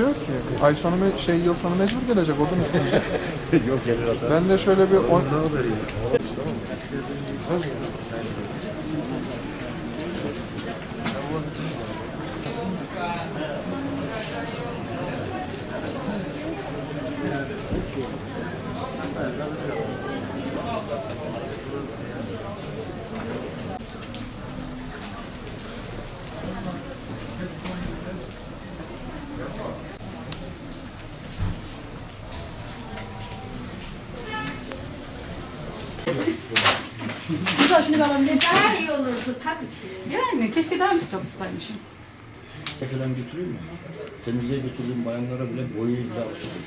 Diyor ki ay sonu me- şey yıl sonu mecbur gelecek odun isteyecek. Yok gelir atar. Ben de şöyle bir on... Ne haber ya? Bu da şunu alabilir daha iyi olurdu tabii ki. Yani keşke daha önce çalışsaymışım. Falan götüreyim mi? Temizliğe götürdüğüm bayanlara bile boyuyla alıştırdım.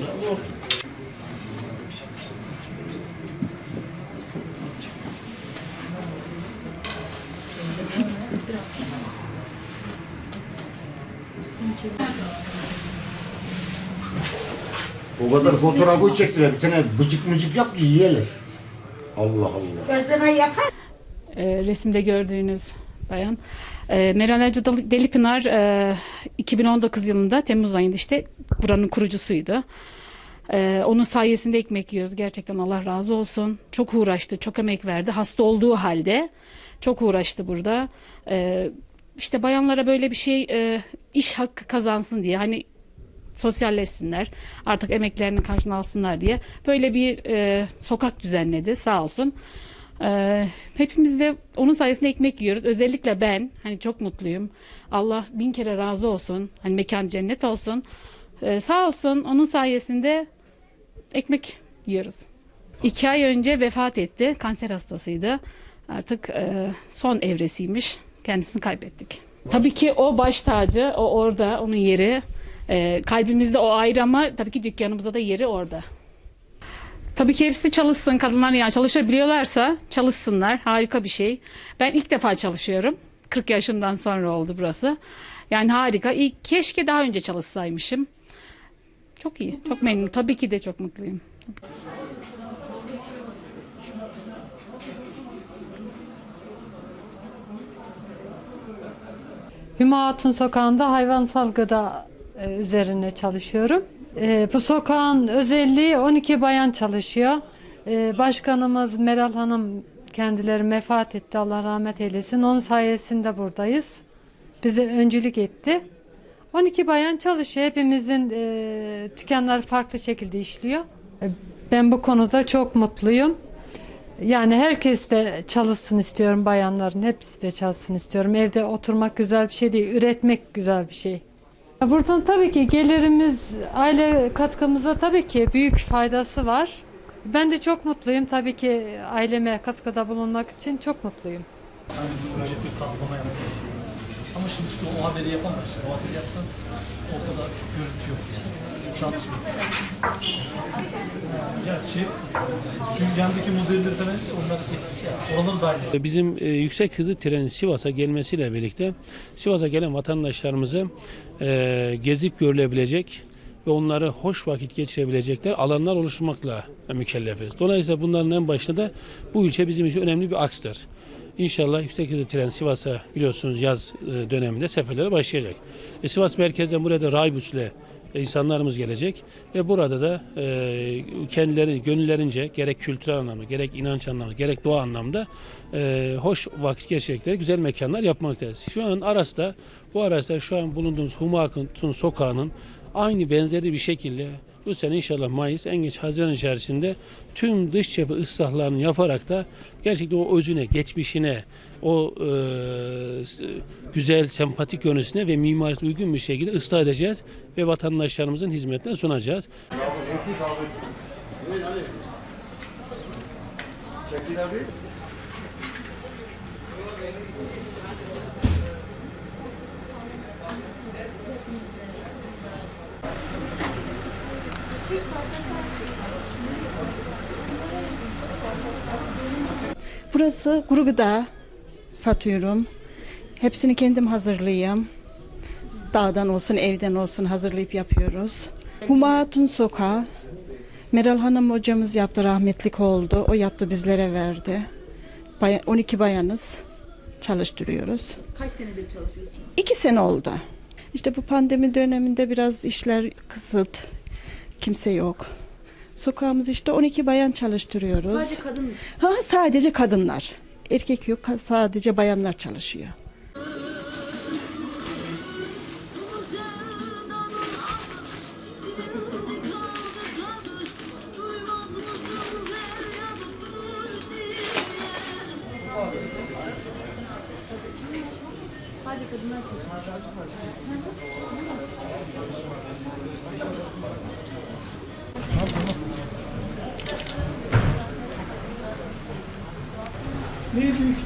Ya olsun. O kadar fotoğrafı çektiler. Bir tane bıcık mıcık yap ki yiyeler. Allah Allah. Gözleme yapar. Ee, resimde gördüğünüz bayan. Ee, Meral Acı Dal- Delipınar e, 2019 yılında Temmuz ayında işte buranın kurucusuydu. Ee, onun sayesinde ekmek yiyoruz. Gerçekten Allah razı olsun. Çok uğraştı, çok emek verdi. Hasta olduğu halde çok uğraştı burada. Ee, işte bayanlara böyle bir şey e, iş hakkı kazansın diye hani sosyalleşsinler artık emeklerini karşına alsınlar diye böyle bir e, sokak düzenledi sağ olsun. E, hepimiz de onun sayesinde ekmek yiyoruz. Özellikle ben hani çok mutluyum. Allah bin kere razı olsun. Hani mekan cennet olsun. E, sağ olsun onun sayesinde ekmek yiyoruz. İki ay önce vefat etti. Kanser hastasıydı. Artık e, son evresiymiş. Kendisini kaybettik. Tabii ki o baş tacı, o orada, onun yeri. E, kalbimizde o ayrı ama tabii ki dükkanımızda da yeri orada. Tabii ki hepsi çalışsın. Kadınlar yani çalışabiliyorlarsa çalışsınlar. Harika bir şey. Ben ilk defa çalışıyorum. 40 yaşından sonra oldu burası. Yani harika. İlk, keşke daha önce çalışsaymışım. Çok iyi. Çok memnunum. Tabii ki de çok mutluyum. Hüma Hatun Sokağı'nda hayvansal gıda üzerine çalışıyorum. E, bu sokağın özelliği 12 bayan çalışıyor. E, başkanımız Meral Hanım kendileri vefat etti Allah rahmet eylesin. Onun sayesinde buradayız. Bize öncülük etti. 12 bayan çalışıyor. Hepimizin e, dükkanları farklı şekilde işliyor. E, ben bu konuda çok mutluyum. Yani herkes de çalışsın istiyorum bayanların. Hepsi de çalışsın istiyorum. Evde oturmak güzel bir şey değil. Üretmek güzel bir şey. Buradan tabii ki gelirimiz, aile katkımıza tabii ki büyük faydası var. Ben de çok mutluyum. Tabii ki aileme katkıda bulunmak için çok mutluyum. Önce bir katlama yapmış. Ama şimdi işte o haberi yapamaz. O haberi yapsan ortada görüntü yok. Çalışmıyor. Gerçi şu yandaki modelleri falan onları getirmiş. Oraları dahil. Bizim e, yüksek hızlı trenin Sivas'a gelmesiyle birlikte Sivas'a gelen vatandaşlarımızı e, gezip görülebilecek ve onları hoş vakit geçirebilecekler alanlar oluşturmakla mükellefiz. Dolayısıyla bunların en başında da bu ilçe bizim için önemli bir akstır. İnşallah yüksek hızlı tren Sivas'a biliyorsunuz yaz e, döneminde seferlere başlayacak. E, Sivas merkezden buraya da Raybüs'le insanlarımız gelecek ve burada da e, kendileri gönüllerince gerek kültürel anlamda gerek inanç anlamda gerek doğa anlamda e, hoş vakit geçirecekleri güzel mekanlar yapmaktayız. Şu an Aras'ta bu Aras'ta şu an bulunduğumuz Humakun sokağının aynı benzeri bir şekilde bu sene inşallah Mayıs en geç Haziran içerisinde tüm dış cephe ıslahlarını yaparak da gerçekten o özüne, geçmişine, o e, güzel, sempatik görüntüsüne ve mimarisine uygun bir şekilde ıslah edeceğiz ve vatandaşlarımızın hizmetine sunacağız. Burası kuru gıda satıyorum. Hepsini kendim hazırlayayım. Dağdan olsun, evden olsun hazırlayıp yapıyoruz. Huma Hatun Sokağı. Meral Hanım hocamız yaptı, rahmetlik oldu. O yaptı, bizlere verdi. Baya- 12 bayanız. çalıştırıyoruz. Kaç senedir çalışıyorsunuz? İki sene oldu. İşte bu pandemi döneminde biraz işler kısıt. Kimse yok. Sokağımız işte 12 bayan çalıştırıyoruz. Sadece kadın mı? Ha, sadece kadınlar. Erkek yok, sadece bayanlar çalışıyor. Sadece kadınlar çalışıyor. Neydi?